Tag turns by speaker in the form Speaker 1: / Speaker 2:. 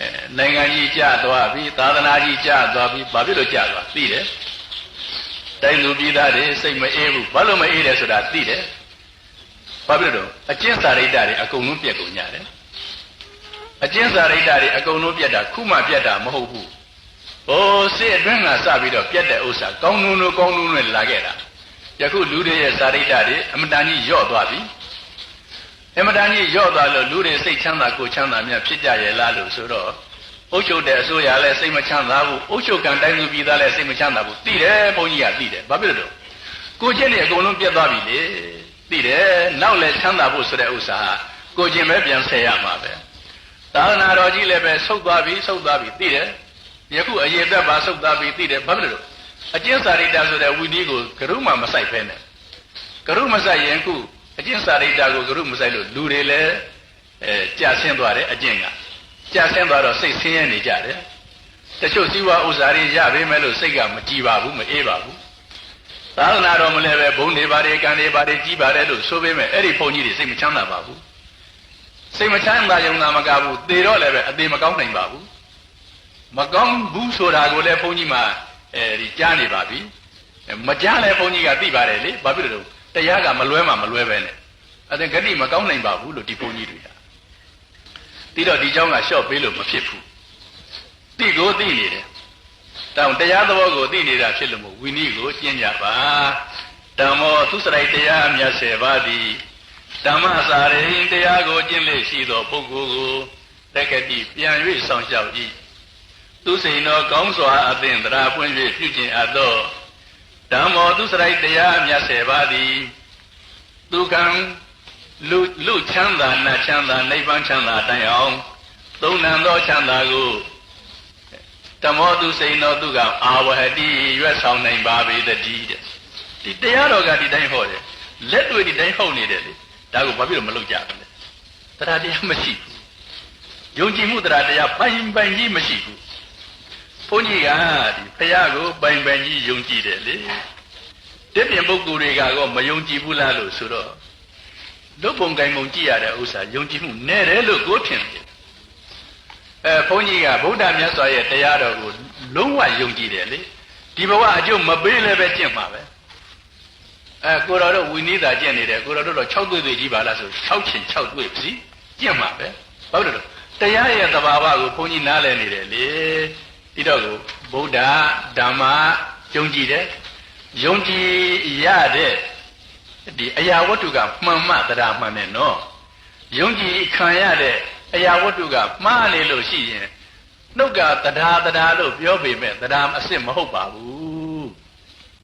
Speaker 1: အဲနိုင်ငံကြီးကြာသွားပြီသာသနာကြီးကြာသွားပြီဘာဖြစ်လို့ကြာသွားသိတယ်တိုင်းလူပြည်သားတွေစိတ်မအေးဘူးဘာလို့မအေးလဲဆိုတာသိတယ်ဘာဖြစ်လို့လဲအကျင့်စာရိတ္တတွေအကုန်လုံးပြက်ကုန်ကြတယ်အကျင့်စာရိတ္တတွေအကုန်လုံးပြက်တာခုမှပြက်တာမဟုတ်ဘူးဟိုစစ်အတွင်းကစပြီးတော့ပြက်တဲ့ဥစ္စာကောင်းနုံနုံကောင်းနုံနဲ့လာခဲ့တာယခုလူတွေရဲ့စာရိတ္တတွေအမတန်ကြီးညော့သွားပြီ အမတန်ကြီးညော့သွားလို့လူတွေစိတ်ချမ်းသာကိုယ်ချမ်းသာများဖြစ်ကြရဲ့လားလို့ဆိုတော့အုပ်ချုပ်တဲ့အစိုးရလည်းစိတ်မချမ်းသာဘူးအုပ်ချုပ်ကံတိုင်းသူပြည်သားလည်းစိတ်မချမ်းသာဘူးသိတယ်ဘုန်းကြီးကသိတယ်ဘာဖြစ်လို့လဲကိုချင်းတွေအကုန်လုံးပြတ်သွားပြီလေသိတယ်နောက်လည်းချမ်းသာဖို့ဆိုတဲ့ဥစ္စာဟာကိုချင်းပဲပြန်ဆယ်ရမှာပဲသာသနာတော်ကြီးလည်းပဲဆုတ်သွားပြီဆုတ်သွားပြီသိတယ်ယခုအရေးသက်ပါဆုတ်သွားပြီသိတယ်ဘာဖြစ်လို့အကျဉ်းစာရိတ္တဆိုတဲ့ဝိနည်းကိုကရုမှမဆိုင်ဖဲနဲ့ကရုမဆိုင်ရင်ခု အကျဉ်းစာရိတ္တကိုကရုမဆိုင်လို့လူတွေလည်းအဲကြာဆင်းသွားတယ်အကျင့်ကကြာဆင်းသွားတော့စိတ်ဆင်းရဲနေကြတယ်တချို့စီးပွားဥစ္စာတွေရပေမဲ့လို့စိတ်ကမကြည်ပါဘူးမအေးပါဘူးသာသနာတော်မလဲပဲဘုံတွေပါတယ်ကံတွေပါတယ်ကြီးပါတယ်လို့ဆိုပေမဲ့အဲ့ဒီဘုံကြီးတွေစိတ်မချမ်းသာပါဘူးစိတ်မချမ်းသာကြုံသာမကဘူးသေတော့လည်းပဲအသေးမကောင်းနိုင်ပါဘူးမကောင်းဘူးဆိုတာကိုလည်းဘုန်းကြီးမှအဲဒီကြားနေပါပြီမကြားလဲဘုန်းကြီးကသိပါတယ်လေဘာဖြစ်လို့လဲ တရားကမလွဲမှမလွဲပဲနဲ့အဲ့ဒါဂတိမကောင်းနိုင်ပါဘူးလို့ဒီဘုန်းကြီးတွေကပြီးတော့ဒီเจ้าကလျှော့ပေးလို့မဖြစ်ဘူးသိကိုသိနေတယ်တောင်တရားသဘောကိုသိနေတာဖြစ်လို့မို့ဝိနည်းကိုကျင့်ကြပါဓမ္မောသူစရိုက်တရားအမြတ်၁၀ပါးသည်ဓမ္မစာရိတရားကိုကျင့်လေရှိသောပုဂ္ဂိုလ်ကိုတက္ကတိပြန်၍ဆောင်ရှောက်၏သူစိန်တော်ကောင်းစွာအသင်္တရာပွင့်၍ပြုကျင့်အပ်သောဓမ္မော သူစရိုက်တရားအမြတ်၁၀ပါးသည်ဒုက္ခံလူလူချမ်းသာနတ်ချမ်းသာနိဗ္ဗာန်ချမ်းသာတိုင်အောင်သုံးနံသောချမ်းသာကိုတမောသူစိန်တော်သူကအာဝဟတိရွတ်ဆောင်နိုင်ပါပေတည်းတဲ့ဒီတရားတော်ကဒီတိုင်းဟောတယ်လက်တွေ့ဒီတိုင်းဟုတ်နေတယ်လေဒါကိုဘာဖြစ်လို့မလုပ်ကြဘူးလဲတရားတရားမရှိဘူးယုံကြည်မှုတရားတရားပိုင်ပိုင်ကြီးမရှိဘူးဘုန်းကြီးကဒီဖះကိုပိုင်ပိုင်ကြီးယုံကြည်တယ်လေ တစ်ပြင်ပုဂ္ဂိုလ်တွေကတော့မယုံကြည်ဘူးလားလို့ဆိုတော့လုတ်ပုံကင်ပုံကြည့်ရတဲ့ဥစ္စာယုံကြည်မှုနဲ့တယ်လို့ကိုထင်တယ်အဲဘုန်းကြီးကဗုဒ္ဓမြတ်စွာရဲ့တရားတော်ကိုလုံးဝယုံကြည်တယ်လေဒီဘဝအကျိုးမပေးလည်းပဲကျင့်မှာပဲအဲကိုတော်တို့ဝိနည်းသာကျင့်နေတယ်ကိုတော်တို့တော့6တွေ့တွေ့ကြီးပါလားဆို6ချင်6တွေ့ပြီကျင့်မှာပဲဟုတ်တယ်လို့တရားရဲ့သဘာဝကိုဘုန်းကြီးနားလည်နေတယ်လေဒီတော့ကိုဗုဒ္ဓဓမ္မယုံကြည်တယ် ယုံကြည်ရတဲ့ဒီအရာဝတ္ထုကမှန်မှတရားမှန်တယ်နော်ယုံကြည်ခံရတဲ့အရာဝတ္ထုကမှားနေလို့ရှိရင်နှုတ်ကတရားတရားလို့ပြောပေမဲ့တရားအစ်စ်မဟုတ်ပါဘူး